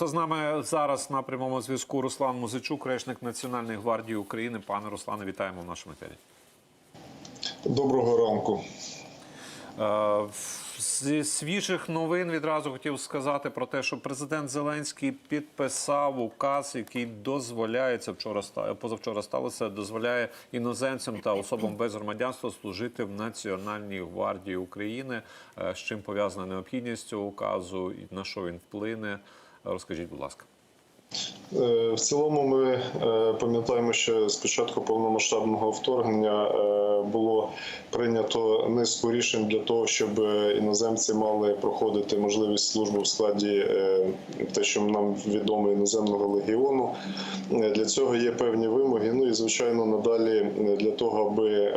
З нами зараз на прямому зв'язку Руслан Музичук, речник Національної гвардії України. Пане Руслане, вітаємо в нашому ефірі. Доброго ранку. Е, Зі свіжих новин відразу хотів сказати про те, що президент Зеленський підписав указ, який дозволяє це вчора позавчора сталося, дозволяє іноземцям та особам без громадянства служити в Національній гвардії України. Е, З чим пов'язана необхідність цього указу і на що він вплине? Розкажіть, будь ласка. Е, В цілому, ми е, пам'ятаємо, що з початку повномасштабного вторгнення е, було прийнято низку рішень для того, щоб іноземці мали проходити можливість служби в складі те, що нам відомо іноземного легіону. Для цього є певні вимоги. Ну і звичайно, надалі для того, аби,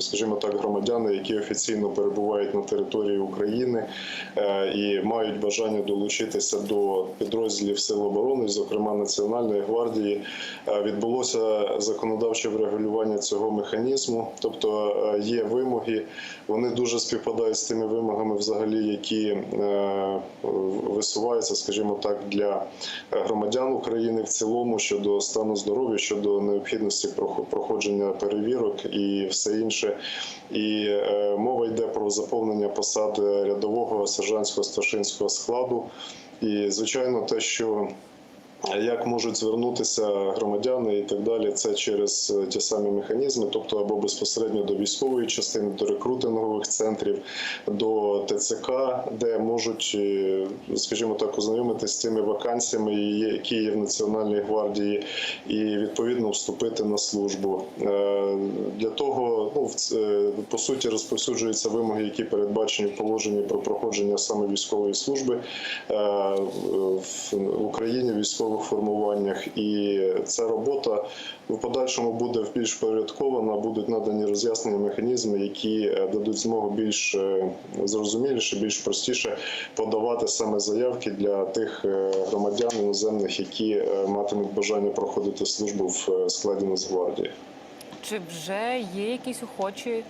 скажімо так, громадяни, які офіційно перебувають на території України е, і мають бажання долучитися до підрозділів Сил оборони, зокрема Національної гвардії, е, відбулося законодавче врегулювання цього механізму. Тобто е, є вимоги, вони дуже співпадають з тими вимогами, взагалі, які висуваються, скажімо так, для громадян України в цілому щодо стану здоров'я, щодо необхідності проходження перевірок і все інше. І е, мова йде про заповнення посад рядового сержантського старшинського складу. І звичайно, те, що як можуть звернутися громадяни і так далі, це через е, ті самі механізми, тобто або безпосередньо до військової частини, до рекрутингових центрів, до ТЦК, де можуть, е, скажімо так, ознайомитися з тими вакансіями, які є в Національній гвардії, і відповідно вступити на службу. Е, Для того, ну по суті, розповсюджуються вимоги, які передбачені в положенні про проходження саме військової служби в Україні в військових формуваннях. І ця робота в подальшому буде більш порядкована, будуть надані роз'яснені механізми, які е, дадуть змогу більш е, зрозуміліше, більш простіше подавати саме заявки для тих е, громадян іноземних, які матимуть бажання проходити службу в складі Нацгвардії. Чи вже є якісь охочі?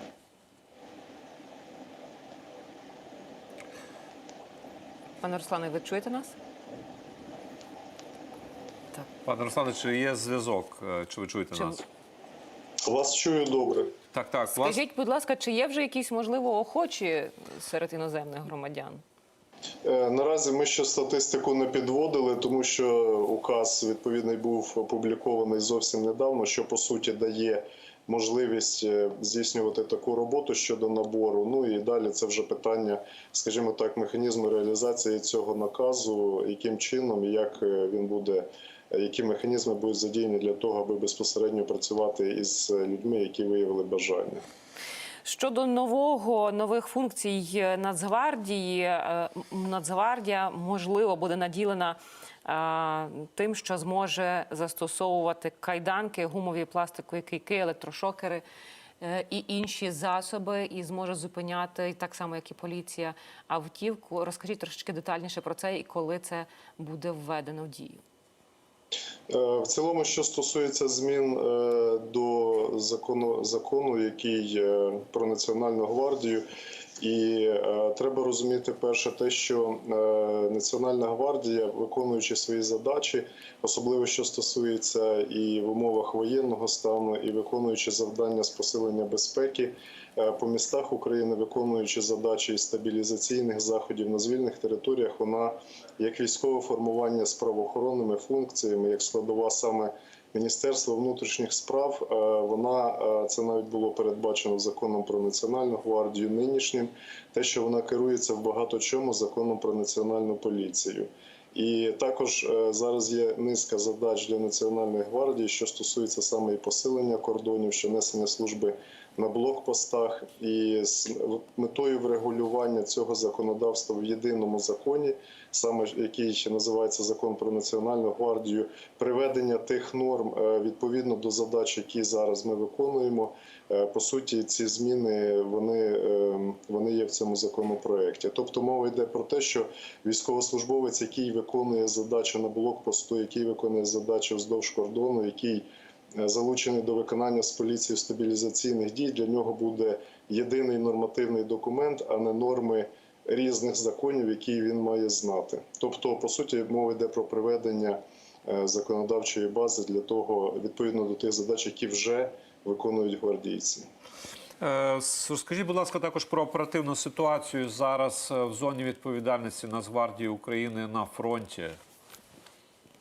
Пане Руслане, ви чуєте нас? Так. Пане Руслане, чи є зв'язок? Е, Чи ви чуєте Чи- нас? Вас чую добре. Так, так. Вас... Скажіть, будь ласка, чи є вже якісь, можливо, охочі серед іноземних громадян? Е, Наразі ми ще статистику не підводили, тому що указ відповідний був опублікований зовсім недавно, що по суті дає можливість е, здійснювати таку роботу щодо набору. Ну і далі це вже питання, скажімо так, механізму реалізації цього наказу, яким чином і як він буде. Е, Які механізми будуть задіяні для того, аби безпосередньо працювати із людьми, які виявили бажання? Щодо нового нових функцій Нацгвардії, е, Нацгвардія можливо буде наділена е, тим, що зможе застосовувати кайданки, гумові пластикові кийки, електрошокери. І інші засоби, і зможе зупиняти так само, як і поліція, автівку. Розкажіть трошечки детальніше про це і коли це буде введено в дію. Е, В цілому, що стосується змін е, до закону, закону, який е, про національну гвардію, і е, треба розуміти перше, те, що е, Національна гвардія, виконуючи свої задачі, особливо що стосується і в умовах воєнного стану, і виконуючи завдання з посилення безпеки е, по містах України, виконуючи задачі із стабілізаційних заходів на звільних територіях, вона як військове формування з правоохоронними функціями, як складова саме Міністерства внутрішніх справ, е, вона е, це навіть було передбачено законом про національну гвардію нинішнім, те, що вона керується в багато чому законом про національну поліцію. І також е, зараз є низка задач для національної гвардії, що стосується саме і посилення кордонів, що несення служби на блокпостах, і з метою врегулювання цього законодавства в єдиному законі, саме який ще називається закон про національну гвардію, приведення тих норм е, відповідно до задач, які зараз ми виконуємо. Е, По суті, ці зміни вони, е, вони є в цьому законопроекті. Тобто мова йде про те, що військовослужбовець, який виконує задачу на блокпосту, який виконує задачу вздовж кордону, який залучений до виконання з поліції стабілізаційних дій, для нього буде єдиний нормативний документ, а не норми різних законів, які він має знати. Тобто, по суті, мова йде про приведення е, законодавчої бази для того, відповідно до тих задач, які вже виконують гвардійці. Е, Розкажіть, будь ласка, також про оперативну ситуацію зараз е, в зоні відповідальності Нацгвардії України на фронті.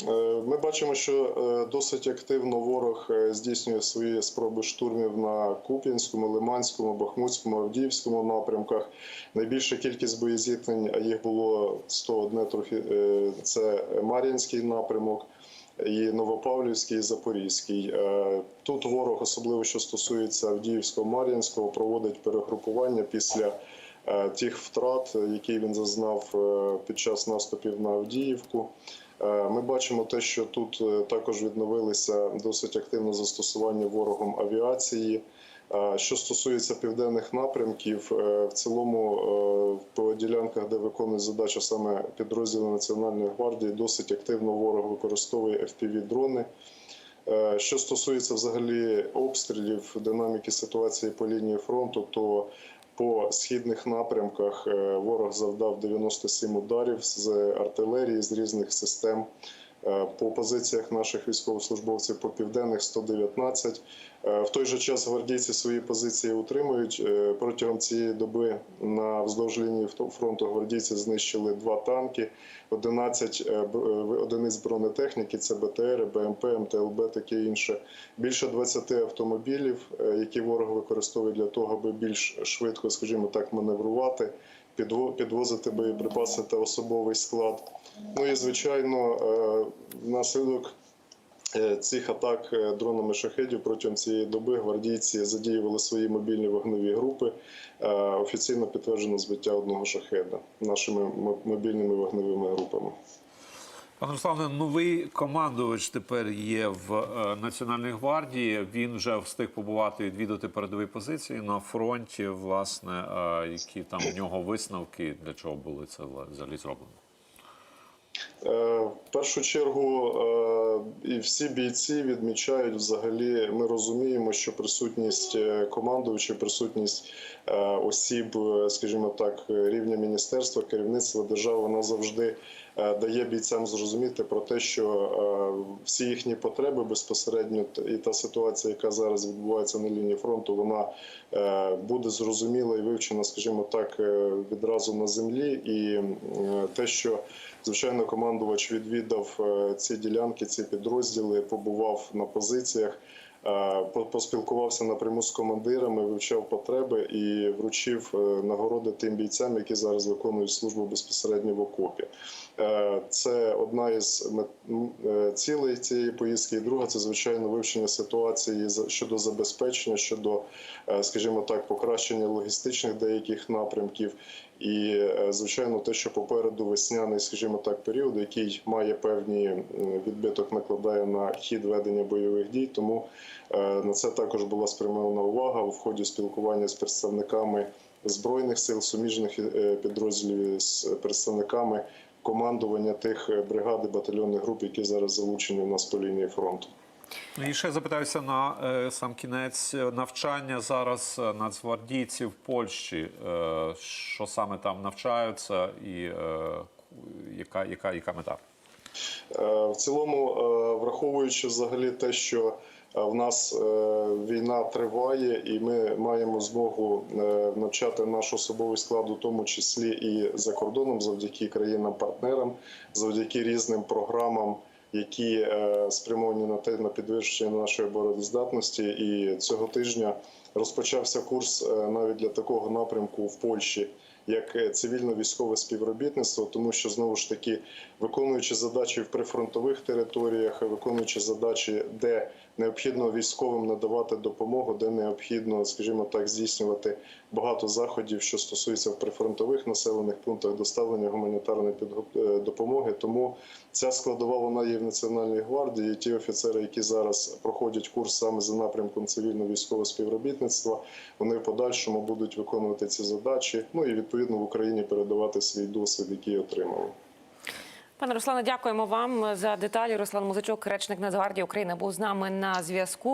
Е, Ми бачимо, що е, досить активно ворог е, здійснює свої спроби штурмів на Куп'янському, Лиманському, Бахмутському, Авдіївському напрямках. Найбільша кількість боєзіткнень, а їх було 101 трохи. Це Мар'їнський напрямок. І Новопавлівський, і Запорізький. Тут ворог, особливо що стосується Авдіївського, Мар'їнського, проводить перегрупування після тих втрат, які він зазнав під час наступів на Авдіївку. Е, Ми бачимо те, що тут е, також відновилися досить активне застосування ворогом авіації. Е, Що стосується південних напрямків, в цілому по ділянках, де виконує задачу саме підрозділи Національної гвардії, досить активно ворог використовує FPV-дрони. Е, Що стосується взагалі обстрілів, динаміки ситуації по лінії фронту, то по східних напрямках е, ворог завдав 97 ударів з артилерії з різних систем. Е, По позиціях наших військовослужбовців по південних 119. Е, В той же час гвардійці свої позиції утримують. Е, Протягом цієї доби на вздовж лінії фронту гвардійці знищили два танки, 11 е, е, одиниць бронетехніки, це БТР, БМП, МТЛБ, таке інше. Більше 20 автомобілів, які ворог використовує для того, аби більш швидко, скажімо так, маневрувати, підвозити боєприпаси та особовий склад. Ну і звичайно, е, внаслідок е, цих атак е, дронами шахедів протягом цієї доби гвардійці задіювали свої мобільні вогневі групи. Офіційно підтверджено збиття одного шахеда нашими мо- мобільними вогневими групами. Пане Руславне, новий командувач тепер є в е, Національній гвардії. Він вже встиг побувати відвідати передові позиції на фронті. Власне, е, які там в нього висновки, для чого були це взагалі зроблено? Е, В першу чергу е, і всі бійці відмічають взагалі. Ми розуміємо, що присутність е, командувачів, присутність осіб, скажімо так, рівня міністерства, керівництва держави, вона завжди дає бійцям зрозуміти про те, що всі їхні потреби безпосередньо і та ситуація, яка зараз відбувається на лінії фронту, вона буде зрозуміла і вивчена, скажімо так, відразу на землі, і те, що Звичайно, командувач відвідав е, ці ділянки, ці підрозділи, побував на позиціях, е, поспілкувався напряму з командирами, вивчав потреби і вручив е, нагороди тим бійцям, які зараз виконують службу безпосередньо в окопі. Це одна із цілей цієї поїздки. І друга це звичайно вивчення ситуації щодо забезпечення, щодо, скажімо так, покращення логістичних деяких напрямків. І е, звичайно, те, що попереду весняний, скажімо так, період, який має певні відбиток, накладає на хід ведення бойових дій. Тому е, на це також була спрямована увага у ході спілкування з представниками збройних сил, суміжних е, підрозділів з представниками командування тих бригад і батальйонних груп, які зараз залучені у нас по лінії фронту. Ну, І ще запитаюся на е, сам кінець е, навчання зараз е, нацгвардійців в Польщі. Що саме там навчаються, і яка, яка, яка мета? В цілому, враховуючи взагалі те, що в нас війна триває, і ми маємо змогу навчати наш особовий склад, у тому числі і за кордоном, завдяки країнам-партнерам, завдяки різним програмам. Які е, спрямовані на те на підвищення нашої обороноздатності, і цього тижня розпочався курс е, навіть для такого напрямку в Польщі, як е, цивільно-військове співробітництво, тому що знову ж таки виконуючи задачі в прифронтових територіях, виконуючи задачі, де необхідно військовим надавати допомогу, де необхідно, скажімо так, здійснювати багато заходів, що стосується в прифронтових населених пунктах доставлення гуманітарної е, допомоги. Тому ця складова вона є в Національній гвардії. Ті офіцери, які зараз проходять курс саме за напрямком цивільно-військового співробітництва, вони в подальшому будуть виконувати ці задачі. Ну і відповідно в Україні передавати свій досвід, який отримали. Пане Руслане, дякуємо вам за деталі. Руслан Музичок, речник Нацгвардії України, був з нами на зв'язку.